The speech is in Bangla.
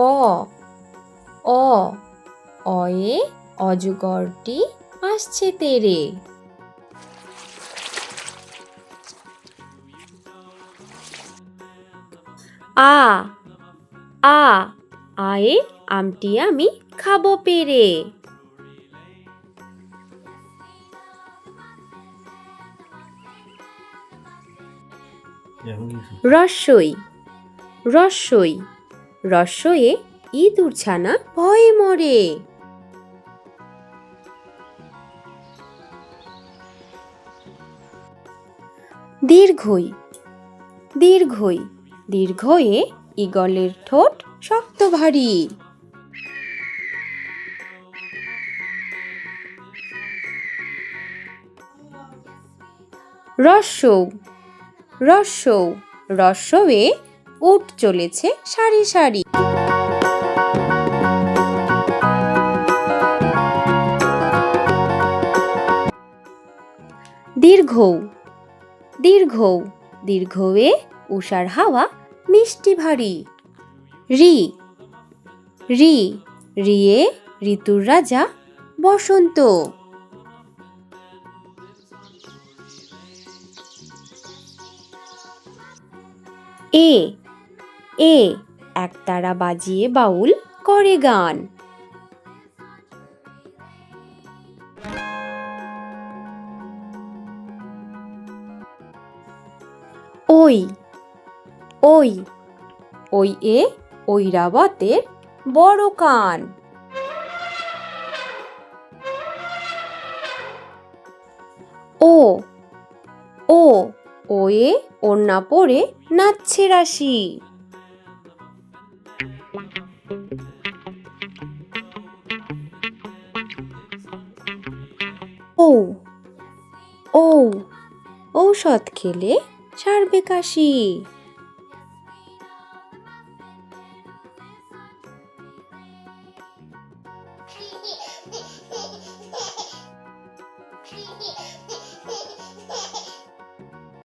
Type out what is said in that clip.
অ অ অয়ে অজগরটি আসছে তেরে। আ আ আয়ে আমটি আমি খাব পেরে। রস্যই রস্যই রস্যয়ে ইঁদুর ছানা ভয়ে মরে। দীর্ঘই দীর্ঘই, দীর্ঘয়ে ইগলের ঠোঁট শক্ত ভারী। রস্যৌ রস্যৌ রস্যয়ে উট চলেছে সারি সারি। দীর্ঘৌ, দীর্ঘ, দীর্ঘয়ে উষার হাওয়া মিষ্টি ভারী। রি রি, রিয়ে ঋতুর রাজা বসন্ত। এ এ, একতারা বাজিয়ে বাউল করে গান। ওই ওই ওই এ ঐরাবতের বড় কান। ও ও ও ওয়ে ওড়না পরে নাচছে রাশি। ঔ ঔষধ খেলে সারবে কাশি Yeah.